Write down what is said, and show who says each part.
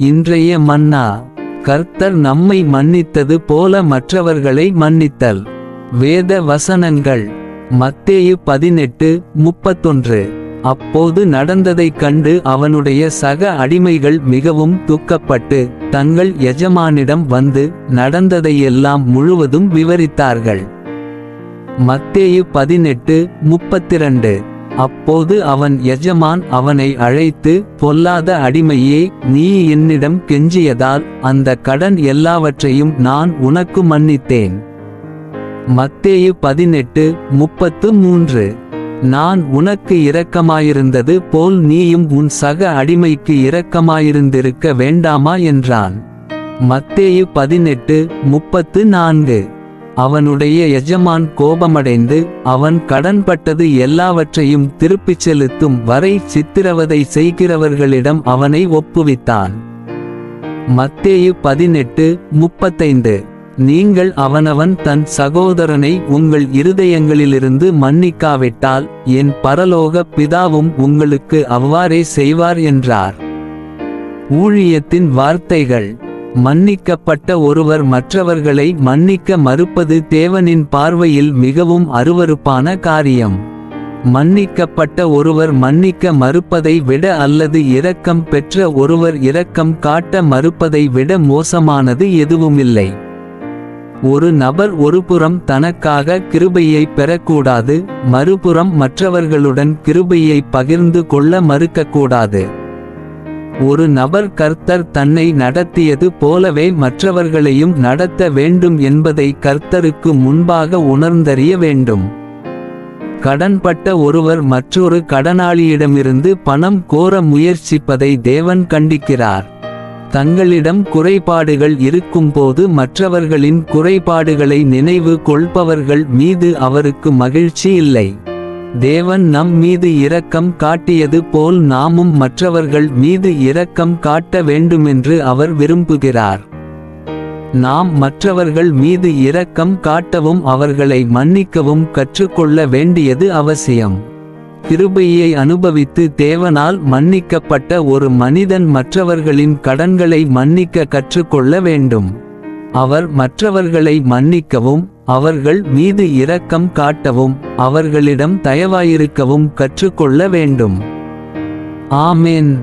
Speaker 1: இன்றைய மன்னா கர்த்தர் நம்மை மன்னித்தது போல மற்றவர்களை மன்னித்தல். வேத வசனங்கள் மத்தேயு பதினெட்டு முப்பத்தொன்று. அப்போது நடந்ததைக் கண்டு அவனுடைய சக அடிமைகள் மிகவும் துக்கப்பட்டு தங்கள் எஜமானிடம் வந்து நடந்ததையெல்லாம் முழுவதும் விவரித்தார்கள். மத்தேயு பதினெட்டு முப்பத்திரண்டு. அப்போது அவன் எஜமான் அவனை அழைத்து பொல்லாத அடிமையே நீ என்னிடம் கெஞ்சியதால் அந்த கடன் எல்லாவற்றையும் நான் உனக்கு மன்னித்தேன். மத்தேயு பதினெட்டு முப்பத்து மூன்று. நான் உனக்கு இரக்கமாயிருந்தது போல் நீயும் உன் சக அடிமைக்கு இரக்கமாயிருந்திருக்க வேண்டாமா? என்றான். மத்தேயு பதினெட்டு முப்பத்து நான்கு. அவனுடைய எஜமான் கோபமடைந்து அவன் கடன்பட்டது எல்லாவற்றையும் திருப்பிச் செலுத்தும் வரை சித்திரவதை செய்கிறவர்களிடம் அவனை ஒப்புவித்தான். மத்தேயு பதினெட்டு முப்பத்தைந்து. நீங்கள் அவனவன் தன் சகோதரனை உங்கள் இருதயங்களிலிருந்து மன்னிக்காவிட்டால் என் பரலோக பிதாவும் உங்களுக்கு அவ்வாறே செய்வார் என்றார். ஊழியத்தின் வார்த்தைகள். மன்னிக்கப்பட்ட ஒருவர் மற்றவர்களை மன்னிக்க மறுப்பது தேவனின் பார்வையில் மிகவும் அருவருப்பான காரியம். மன்னிக்கப்பட்ட ஒருவர் மன்னிக்க மறுப்பதை விட அல்லது இரக்கம் பெற்ற ஒருவர் இரக்கம் காட்ட மறுப்பதை விட மோசமானது எதுவுமில்லை. ஒரு நபர் ஒருபுறம் தனக்காக கிருபையை பெறக்கூடாது மறுபுறம் மற்றவர்களுடன் கிருபையை பகிர்ந்து கொள்ள மறுக்கக்கூடாது. ஒரு நபர் கர்த்தர் தன்னை நடத்தியது போலவே மற்றவர்களையும் நடத்த வேண்டும் என்பதை கர்த்தருக்கு முன்பாக உணர்ந்தறிய வேண்டும். கடன்பட்ட ஒருவர் மற்றொரு கடனாளியிடமிருந்து பணம் கோர முயற்சிப்பதை தேவன் கண்டிக்கிறார். தங்களிடம் குறைபாடுகள் இருக்கும்போது மற்றவர்களின் குறைபாடுகளை நினைவு கொள்பவர்கள் மீது அவருக்கு மகிழ்ச்சி இல்லை. தேவன் நம் மீது இரக்கம் காட்டியது போல் நாமும் மற்றவர்கள் மீது இரக்கம் காட்ட வேண்டுமென்று அவர் விரும்புகிறார். நாம் மற்றவர்கள் மீது இரக்கம் காட்டவும் அவர்களை மன்னிக்கவும் கற்றுக்கொள்ள வேண்டியது அவசியம். கிருபையை அனுபவித்து தேவனால் மன்னிக்கப்பட்ட ஒரு மனிதன் மற்றவர்களின் கடன்களை மன்னிக்க கற்றுக்கொள்ள வேண்டும். அவர் மற்றவர்களை மன்னிக்கவும் அவர்கள் மீது இரக்கம் காட்டவும் அவர்களிடம் தயவாயிருக்கவும் கற்றுக்கொள்ள வேண்டும். ஆமேன்.